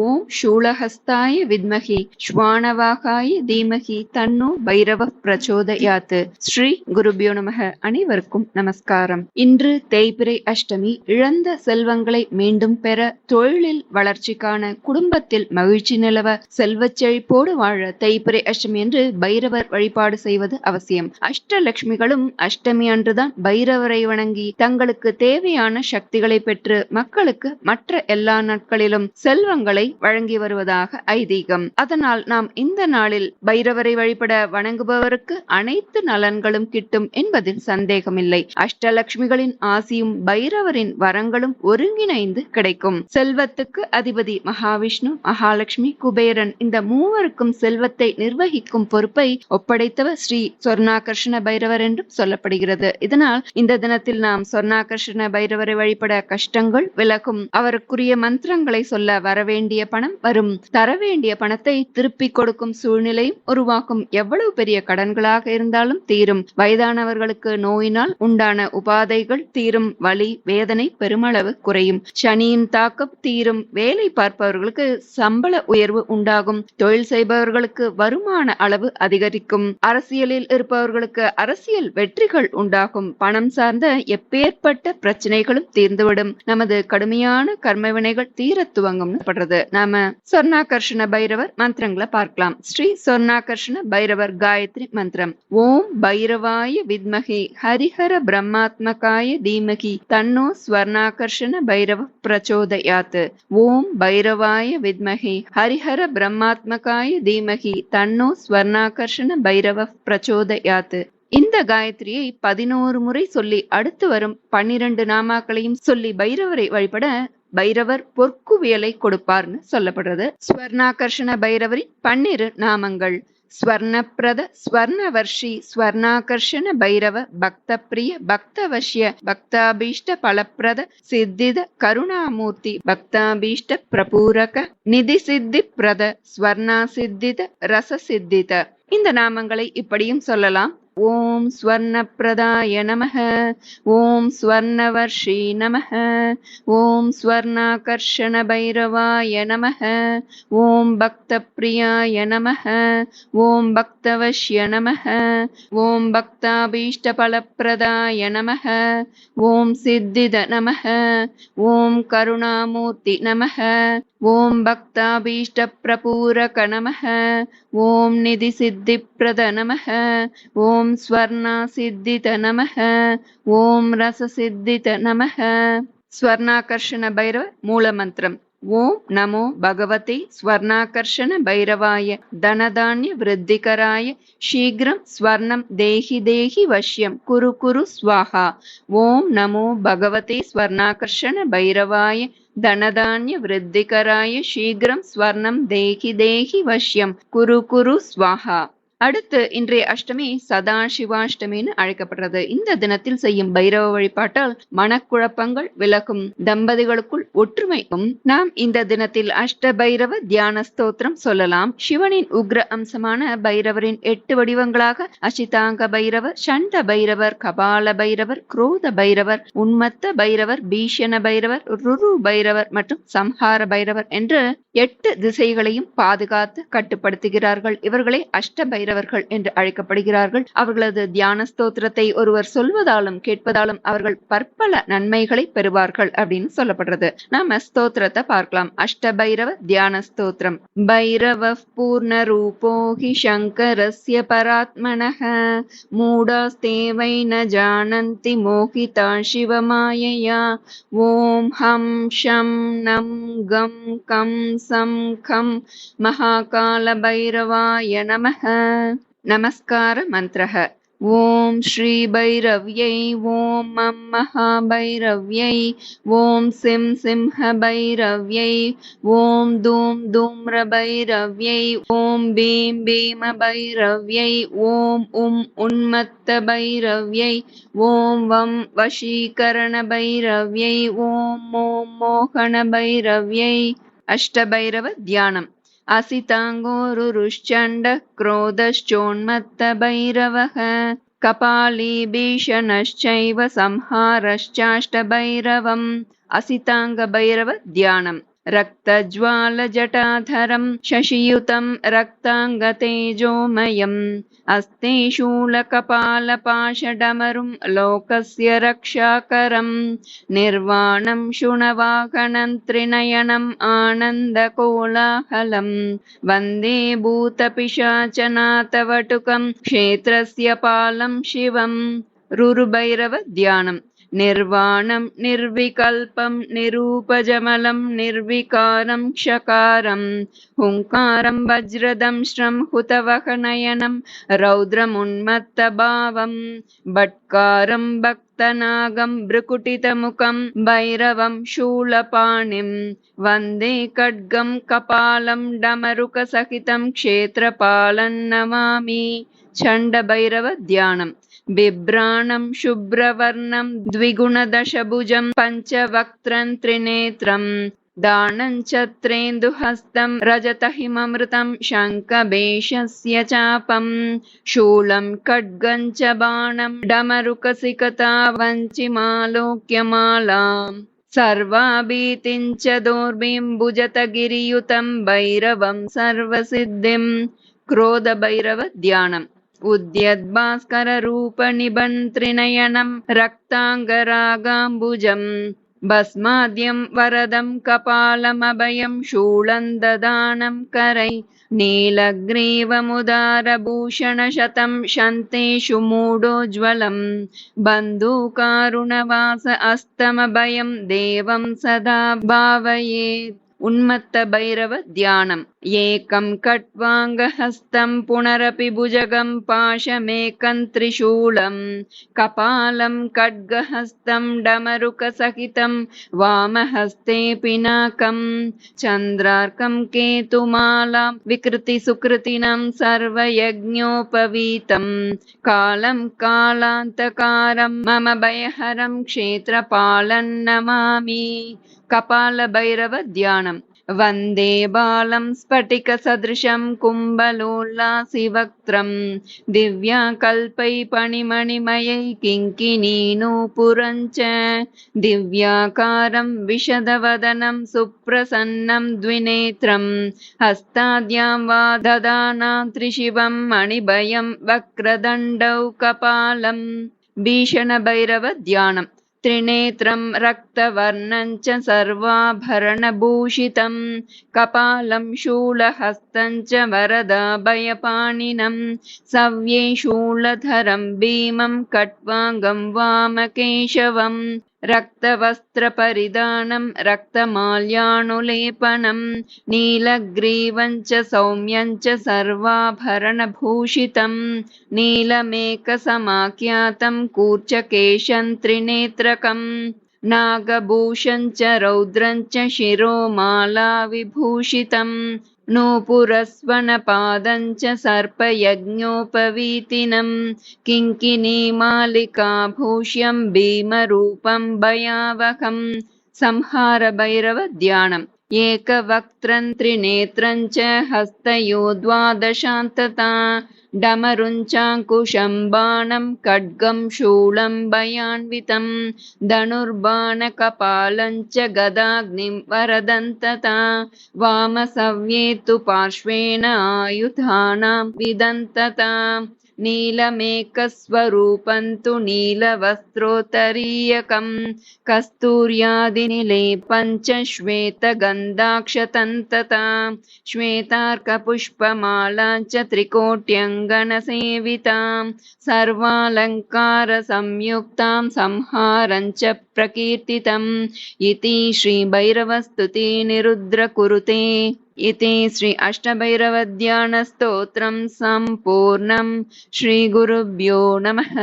ஓம் ஷூலஹஸ்தாய வித்மகி ஸ்வானவாகாய தீமகி தன்னோ பைரவ பிரச்சோதயாத்து. ஸ்ரீ குருபியோ நமக. அனைவருக்கும் நமஸ்காரம். இன்று தேய்பிரை அஷ்டமி இழந்த செல்வங்களை மீண்டும் பெற தொழிலில் வளர்ச்சிக்கான குடும்பத்தில் மகிழ்ச்சி நிலவ செல்வச் செழிப்போடு வாழ தேய்பிரை அஷ்டமி என்று பைரவர் வழிபாடு செய்வது அவசியம். அஷ்டலட்சுமிகளும் அஷ்டமி அன்றுதான் பைரவரை வணங்கி தங்களுக்கு தேவையான சக்திகளை பெற்று மக்களுக்கு மற்ற எல்லா நாட்களிலும் செல்வங்களை வழங்கி வருவதாக ஐதீகம். அதனால் நாம் இந்த நாளில் பைரவரை வழிபட வணங்குபவருக்கு அனைத்து நலன்களும் கிட்டும் என்பதில் சந்தேகமில்லை. அஷ்டலட்சுமிகளின் ஆசியும் பைரவரின் வரங்களும் ஒருங்கிணைந்து கிடைக்கும். செல்வத்துக்கு அதிபதி மகாவிஷ்ணு மகாலட்சுமி குபேரன் இந்த மூவருக்கும் செல்வத்தை நிர்வகிக்கும் பொறுப்பை ஒப்படைத்தவர் ஸ்ரீ சொர்ணாகர்ஷண பைரவர் என்றும் சொல்லப்படுகிறது. இதனால் இந்த தினத்தில் நாம் சொர்ணாகர்ஷண பைரவரை வழிபட கஷ்டங்கள் விலகும். அவருக்குரிய மந்திரங்களை சொல்ல வரவேண்டிய பணம் வரும். தரவேண்டிய பணத்தை திருப்பிக் கொடுக்கும் சூழ்நிலையும் உருவாக்கும். எவ்வளவு பெரிய கடன்களாக இருந்தாலும் தீரும். வயதானவர்களுக்கு நோயினால் உண்டான உபாதைகள் தீரும். வலி வேதனை பெருமளவு குறையும். சனியின் தாக்கம் தீரும். வேலை பார்ப்பவர்களுக்கு சம்பள உயர்வு உண்டாகும். தொழில் செய்பவர்களுக்கு வருமான அளவு அதிகரிக்கும். அரசியலில் இருப்பவர்களுக்கு அரசியல் வெற்றிகள் உண்டாகும். பணம் சார்ந்த எப்பேற்பட்ட பிரச்சனைகளும் தீர்ந்துவிடும். நமது கடுமையான கர்மவினைகள் தீர துவங்கும். படுறது நாம சொர்ணாகர்ஷண பைரவர் மந்திரங்களை பார்க்கலாம். ஸ்ரீ சொர்ணாகர்ஷண பைரவர் காயத்ரி மந்திரம். ஓம் பைரவாய வித்மகி ஹரிஹர பிரம்மாத்மகாய தீமகி தன்னோ ஸ்வர்ணாகர்ஷண பைரவ பிரச்சோதயாத். ஓம் பைரவாய வித்மகி ஹரிஹர பிரம்மாத்மகாய தீமகி தன்னோ ஸ்வர்ணாகர்ஷண பைரவ பிரச்சோதயாத். இந்த காயத்ரியை பதினோரு முறை சொல்லி அடுத்து வரும் பன்னிரண்டு நாமாக்களையும் சொல்லி பைரவரை வழிபட பைரவர் பொற்குவியலை கொடுப்பார்னு சொல்லப்படுறது. ஸ்வர்ணாகர்ஷண பைரவரின் பன்னிரு நாமங்கள். ஸ்வர்ணப்பிரத ஸ்வர்ணவர்ஷி ஸ்வர்ணாகர்ஷண பைரவ பக்த பிரிய பக்தவசிய பக்தாபீஷ்ட பலப்பிரத சித்தித கருணாமூர்த்தி பக்தாபீஷ்ட பிரபூரக நிதி சித்தி பிரத ஸ்வர்ணா சித்தித ரச சித்தித இந்த நாமங்களை இப்படியும் சொல்லலாம். ஓம் ஸ்வர்ணப்பிரதாய நமக. ஓம் ஸ்வர்ணவர்ஷி நமக. ஓம் ஸ்வர்ணாகர்ஷண பைரவாய நமக. ஓம் பக்தப்பிரியாய நமக. ஓம் பக்தவஷ்ய நமக. ஓம் பக்தாபீஷ்டபலப்பிரதாய நமக. ஓம் சித்தித நமக. ஓம் கருணாமூர்த்தி நமக ஓம் பக்தாபீஷ்டப்பிரபூரக நமக ஓம் நிதி சித்திப்பிரத நமக ஓம் ஸ்வர்ணா சித்தித நமக ஓம் ரச சித்தித ॐ नमो भगवते स्वर्णाकर्षणभैरवाय धनधान्यवृद्धिकराय शीघ्रं स्वर्णं देहि देहि वश्यं कुरु कुरु स्वाहा। ॐ नमो भगवते स्वर्णाकर्षणभैरवाय धनधान्यवृद्धिकराय शीघ्रं स्वर्णं देहि देहि वश्यं कुरु कुरु स्वाहा। அடுத்து இன்றைய அஷ்டமி சதா சிவாஷ்டமின்னு அழைக்கப்படுறது. இந்த தினத்தில் செய்யும் பைரவ வழிபாட்டால் மனக்குழப்பங்கள் விலகும். தம்பதிகளுக்குள் ஒற்றுமைக்கும் நாம் இந்த தினத்தில் அஷ்ட பைரவ தியான ஸ்தோத்திரம் சொல்லலாம். சிவனின் உக்ர அம்சமான பைரவரின் எட்டு வடிவங்களாக அசிதாங்க பைரவர் சண்ட பைரவர் கபால பைரவர் குரோத பைரவர் உன்மத்த பைரவர் பீஷண பைரவர் ருரு பைரவர் மற்றும் சம்ஹார பைரவர் என்று எட்டு திசைகளையும் பாதுகாத்து கட்டுப்படுத்துகிறார்கள். இவர்களே அஷ்ட பைரவர்கள் என்று அழைக்கப்படுகிறார்கள் அவர்களது தியான ஸ்தோத்திரத்தை ஒருவர் சொல்வதாலும் கேட்பதாலும் அவர்கள் பற்பல நன்மைகளை பெறுவார்கள் அப்படின்னு சொல்லப்படுறது நாம ஸ்தோத்திரத்தை பார்க்கலாம் அஷ்ட பைரவ தியான ஸ்தோத்திரம் பைரவ பூர்ண ரூபோகி சங்கரஸ்ய பராத்மனः மூடாஸ்தேவை ந ஜானந்தி மோகிதா சிவமாயயா ஓம் ஹம் ஷம் நம் கம் கம் சம் கம் महाकालभैरवाय नमः नमस्कारमन्त्रः ॐ श्रीभैरव्यै ॐ मं महाभैरव्यै ॐ सिं सिंहभैरव्यै ॐ धूं धूम्रभैरव्यै ॐ भीं भीमभैरव्यै ॐ उं उन्मत्तभैरव्यै ॐ वं वशीकरणभैरव्यै ॐ ॐ मोहनभैरव्यै अष्टभैरव ध्यानम् असिताङ्गोरुरुश्चण्ड क्रोधश्चोन्मत्तभैरवः कपाली भीषणश्चैव संहारश्चाष्टभैरवम्। असिताङ्गभैरव ध्यानम् रक्तज्वालजटाधरं शशियुतं रक्ताङ्गतेजोमयम् अस्ते शूलकपालपाशडमरुं लोकस्य रक्षाकरम् निर्वाणं शुणवाहनं त्रिनयनम् आनन्दकोलाहलम् वन्दे भूतपिशाचनाथवटुकं क्षेत्रस्य पालं शिवम् रुरुभैरवध्यानम् निर्वाणं निर्विकल्पं निरूपजमलं निर्विकारं क्षकारं हुङ्कारं वज्रदंश्रं हुतवहनयनं रौद्रमुन्मत्तभावं भट्कारं भक्तनागं भ्रुकुटितमुखं भैरवं शूलपाणिं वन्दे खड्गं कपालं डमरुकसहितं क्षेत्रपालं नमामि चण्डभैरवध्यानम् बिभ्राणं शुभ्रवर्णं द्विगुणदशभुजं पञ्चवक्त्रं त्रिनेत्रम् दानं चत्रेन्दुहस्तं रजतहिममृतं शङ्खभेषस्य चापं शूलं खड्गं च बाणं डमरुकसिकता वञ्चिमालोक्यमालाम् सर्वाभीतिं च दोर्भिं भुजतगिरियुतं भैरवं सर्वसिद्धिं क्रोधभैरवध्यानम् उद्यद्भास्कररूपनिबन्त्रिनयनं रक्ताङ्गरागाम्बुजम् भस्माद्यं वरदं कपालमभयं शूलं ददानं करै नीलग्रीवमुदारभूषणशतं शन्तेषु मूढोज्ज्वलम् बन्धुकारुणवास अस्तमभयं देवं सदा भावयेत् उन्मत्तभैरवध्यानम् एकं कट्वाङ्गहस्तं पुनरपि भुजगं पाशमेकं त्रिशूलं कपालं खड्गहस्तं डमरुकसहितं वामहस्ते पिनाकं चन्द्रार्कं केतुमालां विकृतिसुकृतिनं सर्वयज्ञोपवीतं कालं कालान्तकारं मम भयहरं क्षेत्रपालं नमामि। कपालभैरवध्यानम् वन्दे बालं स्फटिकसदृशं कुम्भलोल्लासिवक्त्रं दिव्याकल्पैपणिमणिमयै किङ्किनीनूपुरं च दिव्याकारं विशदवदनं सुप्रसन्नं द्विनेत्रं हस्ताद्यां वा ददानां त्रिशिवं मणिभयं वक्रदण्डौ कपालं भीषणभैरवध्यानम् त्रिनेत्रं रक्तवर्णं च सर्वाभरणभूषितं कपालं च वरदाभयपाणिनं सव्ये शूलधरं भीमं कट्वाङ्गं वामकेशवम् रक्तवस्त्रपरिधानं रक्तमाल्यानुलेपनं नीलग्रीवं च सौम्यं च सर्वाभरणभूषितं नीलमेकसमाख्यातं कूर्चकेशं त्रिनेत्रकम् नागभूषं च रौद्रं च शिरोमालाविभूषितम् नूपुरस्वनपादं च सर्पयज्ञोपवीतिनं किङ्किनीमालिकाभूष्यं भीमरूपं भयावहं संहारभैरवध्यानम् एकवक्त्रं त्रिनेत्रं च हस्तयो द्वादशान्तता डमरुञ्चाङ्कुशं बाणं खड्गं शूलं भयान्वितं धनुर्बाणकपालं च गदाग्निं वरदन्तता वामसव्ये तु पार्श्वेन आयुधानां विदन्तता नीलमेकस्वरूपं तु नीलवस्त्रोत्तरीयकं कस्तूर्यादिनिलेपं च श्वेतगन्धाक्षतन्तता श्वेतार्कपुष्पमाला च त्रिकोट्यङ्गनसेवितां सर्वालङ्कारसंयुक्तां संहारं च प्रकीर्तितम् इति श्रीभैरवस्तुतिनिरुद्रकुरुते इति श्री अष्टभैरवध्यानस्तोत्रं सम्पूर्णं श्रीगुरुभ्यो नमः